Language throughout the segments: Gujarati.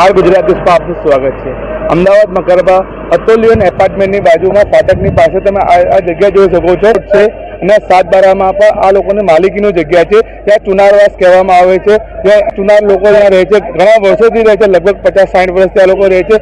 હાલ ગુજરાત ન્યૂઝમાં આપનું સ્વાગત છે. અમદાવાદ મકરબા અતુલ્યન એપાર્ટમેન્ટની બાજુમાં ફાટકની પાસે તમે આ જગ્યા જોઈ શકો છો. છે. અને સાત બારામાં પણ આ લોકોની માલિકીની જગ્યા છે. ત્યાં ચુનારવાસ કહેવામાં આવે છે. ત્યાં ચુનાર લોકો ત્યાં રહે છે. ઘણા વર્ષોથી રહે છે. લગભગ પચાસ સાઠ વર્ષથી આ લોકો રહે છે.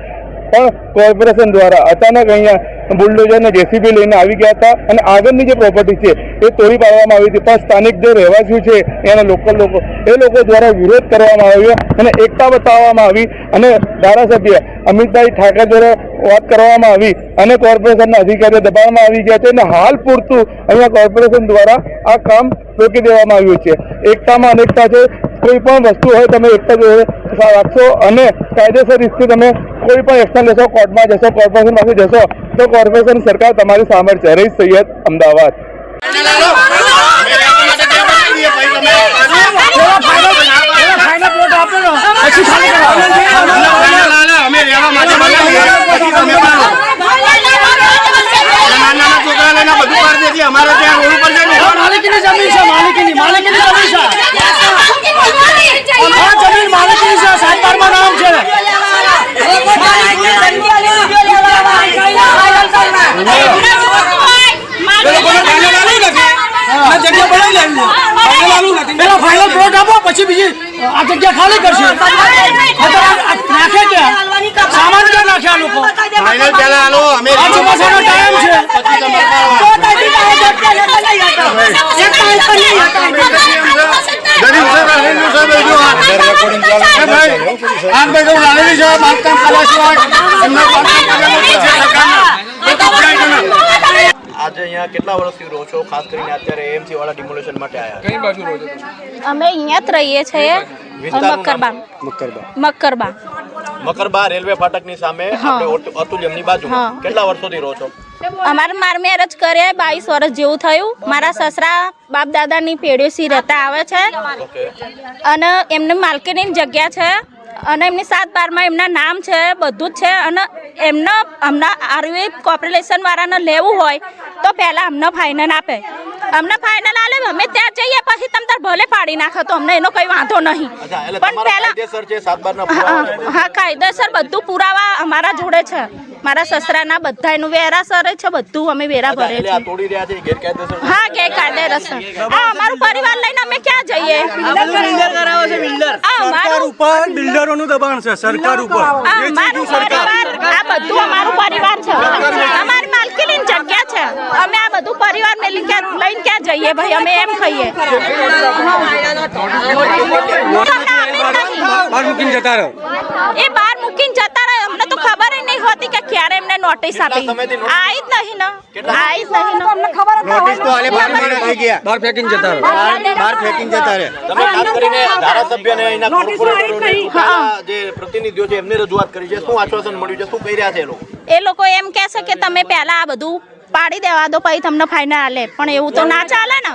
પણ કોર્પોરેશન દ્વારા અચાનક અહીંયા બુલડોઝર અને જેસીબી લઈને આવી ગયા હતા અને આગળની જે પ્રોપર્ટી છે એ તોડી પાડવામાં આવી હતી. પણ સ્થાનિક જે રહેવાસીઓ છે, એના લોકલ લોકો, એ લોકો દ્વારા વિરોધ કરવામાં આવ્યો અને એકતા બતાવવામાં આવી અને ધારાસભ્ય અમિતભાઈ ઠાકર દ્વારા વાત કરવામાં આવી અને કોર્પોરેશનના અધિકારીઓ દબાણમાં આવી ગયા છે અને હાલ પૂરતું અહીંયા કોર્પોરેશન દ્વારા આ કામ રોકી દેવામાં આવ્યું છે. એકતામાં અનેકતા છે. કોઈ પણ વસ્તુ હોય, તમે એકતા રાખશો અને કાયદેસર રીતે તમે કોઈ પણ એક્શન લેશો કોર્ટમાં જશો કોર્પોરેશન પાસે જશો તો કોર્પોરેશન સરકાર તમારી સામે છે. રહીશ સૈયદ અમદાવાદ. અમે રહેવા માટે બનાવીએ પછી તમે પાડો નાના નાના છોકરા લઈને બધું કરી દેતી અમારે ત્યાં રોડ ઉપર જઈને માલિકીની જમીન છે માલિકીની માલિકીની જમીન છે આ જમીન માલિકીની છે સાત બારમાં નામ છે પેલા ફાઇનલ પ્લોટ આપો પછી બીજી આ જગ્યા ખાલી કરશે. નહીંતર આ- આ નાખે ક્યાં સામાન ક્યાં નાખે આ લોકો? ફાઇનલ પહેલા હાલો અમે આ ચોમાસાનો ટાઈમ છે. છે, છે આમ ભાઈ છે, બાંધકામ બાંધકામ આજે અહીંયા કેટલા વર્ષથી રહો છો? ખાસ કરીને અત્યારે એમસી વાળા ડિમોલેશન માટે આવ્યા અમે અહીંયા જ રહીએ છીએ મકરબા. મકરબા. મકરબા. રેલવે ફાટકની સામે આપણે અતુલ્યમની બાજુ કેટલા વર્ષોથી રહો છો? અમારે માર મેરેજ કર્યા બાવીસ વર્ષ જેવું થયું. મારા સસરા બાપ દાદાની પેઢીઓથી રહેતા આવે છે. અને એમને માલકીની જગ્યા છે. અને એમની સાત બારમાં એમના નામ છે, બધું જ છે અને એમના હમણાં આરવી કોર્પોરેશનવાળાને લેવું હોય તો પહેલાં અમને ફાઇનલ આપે. અમને ફાઇનલ આલે અમે ત્યાં જઈએ પછી તમે તાર ભલે પાડી નાખો તો અમને એનો કઈ વાંધો નહીં. પણ પહેલાં હા, પુરાવા કાયદેસર બધું પુરાવા અમારા જોડે છે. મારા સસરાના બધા એનું વેરાસર છે બધું અમે વેરા ભરે છે તોડી રહ્યા છે એ ગેરકાયદેસર હા કે કાયદેસર હા અમારું પરિવાર લઈને અમે ક્યાં જઈએ? સરકાર અમારું ઉપર બિલ્ડરોનું દબાણ છે સરકાર ઉપર. પરિવાર આ બધું અમારું પરિવાર છે. અમારી માલકીની અમે આ બધું પરિવાર ને લઈને ક્યાં લઈને ક્યાં જઈએ ભાઈ? અમે એમ ખાઈએ એ બહાર મૂકીને જતા રહે. અમને તો ખબર જ નહીં હોતી કે ક્યારે એમને નોટિસ આપી. આઈ જ નહીં ને. આઈ જ નહીં ને. અમને ખબર નોટિસ તો આલે બાર મહિના થઈ ગયા. બહાર ફેંકીને જતા રહો. બહાર ફેંકીને જતા રહે. તમે ખાસ કરીને ધારાસભ્યને અહીંના કોર્પોરેટરોને જે પ્રતિનિધિઓ છે એમને રજૂઆત કરી છે? શું આશ્વાસન મળ્યું છે? શું કહી રહ્યા છે એ લોકો? એ લોકો એમ કહે છે કે તમે પહેલા આ બધું પાડી દેવા દો પછી તમને ફાઇનલ આલે. પણ એવું તો ના ચાલે ને.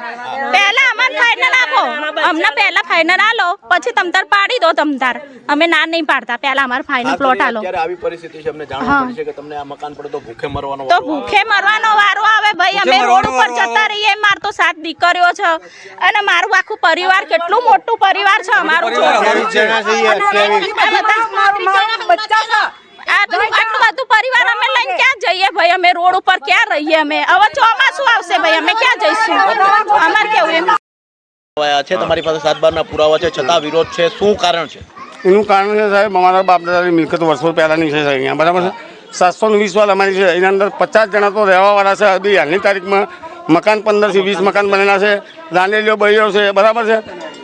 પહેલા અમારે ફાઇનલ આપો. અમને પહેલા ફાઇનલ આલો પછી તમ તાર પાડી દો તમ તાર. અમે ના નહીં પાડતા. પહેલા અમારે ફાઇનલ પ્લોટ આલો. આવી પરિસ્થિતિ છે. અમને જાણવા મળી છે કે તમને આ મકાન પડે તો ભૂખે મરવાનો તો વારો આવે. ભૂખે મરવાનો વારો આવે ભાઈ. અમે રોડ ઉપર જતા રહીએ. માર તો સાત દીકરીઓ છે. અને મારું આખું પરિવાર કેટલું મોટું પરિવાર છે અમારું. આટલું આટલું બધું પરિવાર અમે લઈને ક્યાં જઈએ ભાઈ? અમે રોડ ઉપર ક્યાં રહીએ અમે? હવે ચોમાસું આવશે ભાઈ? અમે ક્યાં જઈશું? અમારે કેવું એમ? છે તમારી પાસે સાત બારના પુરાવા છે છતાં વિરોધ છે. શું કારણ છે? એનું કારણ છે સાહેબ અમારા બાપ દાદાની મિલકત વર્ષો પહેલાંની છે અહીંયા. બરાબર છે? સાતસો ને વીસ વાળ અમારી છે. એના અંદર પચાસ જણા તો રહેવાવાળા છે. હજી હાલની તારીખમાં મકાન પંદરથી વીસ મકાન બનેલા છે. દાંડેલીઓ બહીઓ છે. બરાબર છે?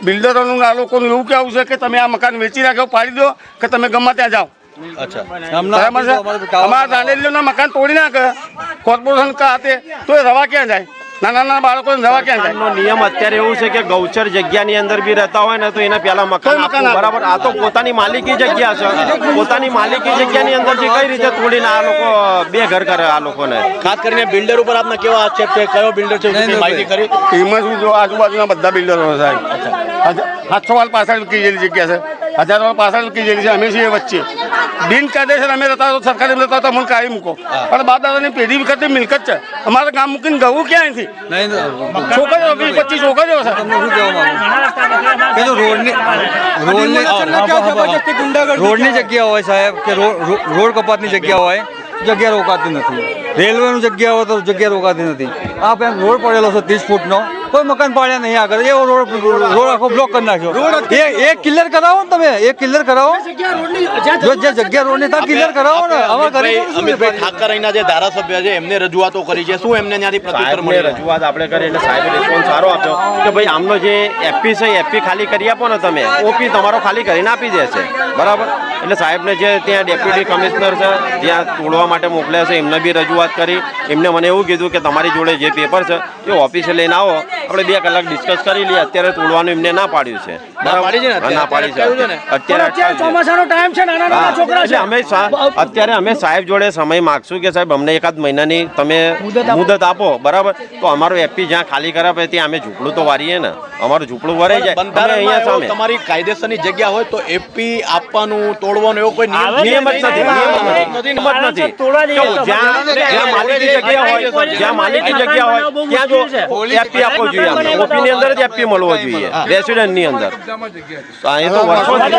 બિલ્ડરોનું આ લોકોનું એવું કહેવું છે કે તમે આ મકાન વેચી રાખ્યો પાડી દો કે તમે ગમે ત્યાં જાઓ. અચ્છા. અમારા રાંડેલીઓના મકાન તોડી નાખે. કોર્પોરેશન ખાતે તો એ રવા ક્યાં જાય? નાના નાના બાળકોને રવા ક્યાં જાય? નિયમ અત્યારે એવું છે કે ગૌચર જગ્યાની અંદર બી રહેતા હોય ને તો એના પેલા મકાન મકાન આપવું. બરાબર? આ તો પોતાની માલિકી જગ્યા છે. પોતાની માલિકી જગ્યાની અંદર જે કઈ રીતે તોડીને આ લોકો બે ઘર કરે આ લોકોને. ખાસ કરીને બિલ્ડર ઉપર આપને કેવો આક્ષેપ છે? કયો બિલ્ડર છે? માહિતી કરી? એમાં શું જો આજુબાજુના બધા બિલ્ડરો સાહેબ. સાતસો વાળ પાછળ કીધેલી જગ્યા છે. હજાર વાળ પાછળ કીધેલી છે. અમે છીએ વચ્ચે. બિનકાયદેસર અમે રહેતા હતા સરકારે રહેતા હતા મને કાઢી મૂકો. પણ બાપ દાદાની પેઢી વખતે મિલકત છે. અમારે ગામ મૂકીને ગવું ક્યાંયથી છોકરીઓ વીસ પચીસ છોકરીઓ છે. રોડની રોડની રોડની જગ્યા હોય સાહેબ કે રોડ કપાતની જગ્યા હોય જગ્યા રોકાતી નથી. રેલવેનું જગ્યા હોય તો જગ્યા રોકાતી નથી. આ પેલા રોડ પડેલો છે ત્રીસ ફૂટનો. કોઈ મકાન પાડ્યા નહીં આગળ. એવો રોડ રોડ આખો બ્લોક કરી નાખ્યો. એ એક ક્લિયર કરાવો ને તમે? એક ક્લિયર કરાવો. જ્યાં જો જે જગ્યા રોડની ત્યાં ક્લિયર કરાવો ને. અમારા અમિતભાઈ ગરીબ અમિતભાઈ ઠાકર અહીંના જે ધારાસભ્ય છે એમને રજૂઆતો કરી છે. શું એમને ત્યાંથી પ્રત્યુત્તર મળે રજૂઆત આપણે કરી એટલે સાહેબે રિસ્પોન્સ સારો આપ્યો. કે ભાઈ આમનો જે એપી છે એપી ખાલી કરી આપો ને તમે. ઓપી તમારો ખાલી કરીને આપી દેશે. બરાબર? એટલે સાહેબને જે ત્યાં ડેપ્યુટી કમિશનર છે જ્યાં તોડવા માટે મોકલ્યા છે એમને બી રજૂઆત કરી. એમને મને એવું કીધું કે તમારી જોડે જે પેપર છે. એ ઓફિસે લઈને આવો. આપણે બે કલાક ડિસ્કસ કરી લઈએ. અત્યારે તોડવાનું એમને ના પાડ્યું છે. ના પાડી છે ને હા, ના પાડી છે. અત્યારે અમે સા- અત્યારે અમે સાહેબ જોડે સમય માગશું કે સાહેબ અમને એકાદ મહિનાની તમે મુદત આપો. બરાબર? તો અમારું એપી જ્યાં ખાલી કરાવે ત્યાં અમે ઝૂંપડું તો વારીએ ને. અમારું ઝૂંપડું વરાઈ જાય. અમે અહીંયા સામે. તમારી કાયદેસરની જગ્યા હોય તો એપી આપવાનું તોડવાનું એવો કોઈ નિયમ નિયમ જ નથી. નિયમ જ નથી. જ્યાં માલિકની જગ્યા હોય જ્યાં માલિકી જગ્યા હોય ત્યાં જો એપી આપવો જોઈએ ઓપીની ઓપી અંદર જ એપી મળવો જોઈએ. રેસિડેન્ટ ની અંદર આ એ તો વર્ષોથી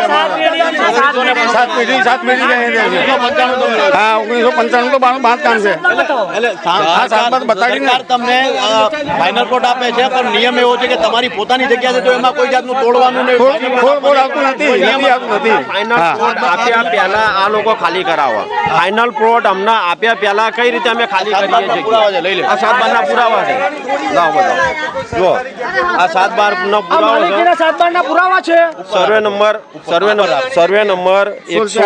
સાત પેઢી. સાત પેઢી હા ઓગણીસો પંચાણું તો બાંધકામ છે. એટલે સા- હા, સાત બાર સરકાર તમને ફાઇનલ કોર્ટ આપે છે પણ નિયમ એવો છે કે તમારી પોતાની જગ્યા છે તો એમાં કોઈ જાતનું તોડવાનું આ લોકો ખાલી કરાવવા. ફાઇનલ પ્લોટ અમને આપ્યા પહેલા કઈ રીતે અમે ખાલી સાત કરીએ છીએ લઈ લે. આ સાત બાર ના પુરાવા છે. લાવો જો આ સાત બાર નો પુરાવો છે. પુરાવા છે? Survey number survey number survey number એકસો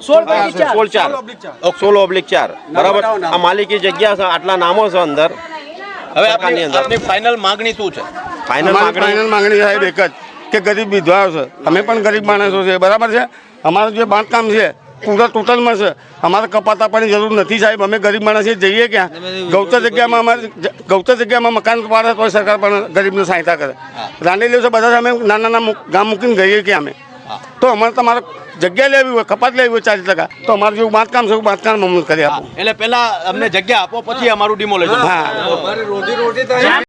સોળ- ચાર. સોળ ઓબ્લિક ચાર. બરાબર? આ માલિકી જગ્યા છે આટલા નામો છે અંદર. હવે આપની અંદર. ફાઇનલ માંગણી શું છે? ફાઇનલ ફાઇનલ માગણી? ફાઇનલ માંગણી સાહેબ એક જ કે ગરીબ વિધવાઓ છે. અમે પણ ગરીબ માણસો છે બરાબર છે? અમારું જે બાંધકામ છે પૂરા ટોટલમાં છે. અમારે કપાત આપવાની જરૂર નથી સાહેબ. અમે ગરીબ માણસ જઈએ ક્યાં? ગૌતર જગ્યામાં અમારે ગૌતર જગ્યામાં મકાન પાડે તો સરકાર પણ ગરીબને સહાયતા કરે. રાંડેલીઓ છે બધા અમે નાના નાના ગામ મૂકીને ગઈએ ક્યાં અમે? તો અમારે તમારે જગ્યા લેવી હોય કપાત લેવી હોય ચાલીસ ટકા. તો અમારે જેવું બાંધકામ છે એવું બાંધકામ અમને કરી આપો. એટલે પેલા અમને જગ્યા આપો પછી અમારું ડિમોલેશન હા.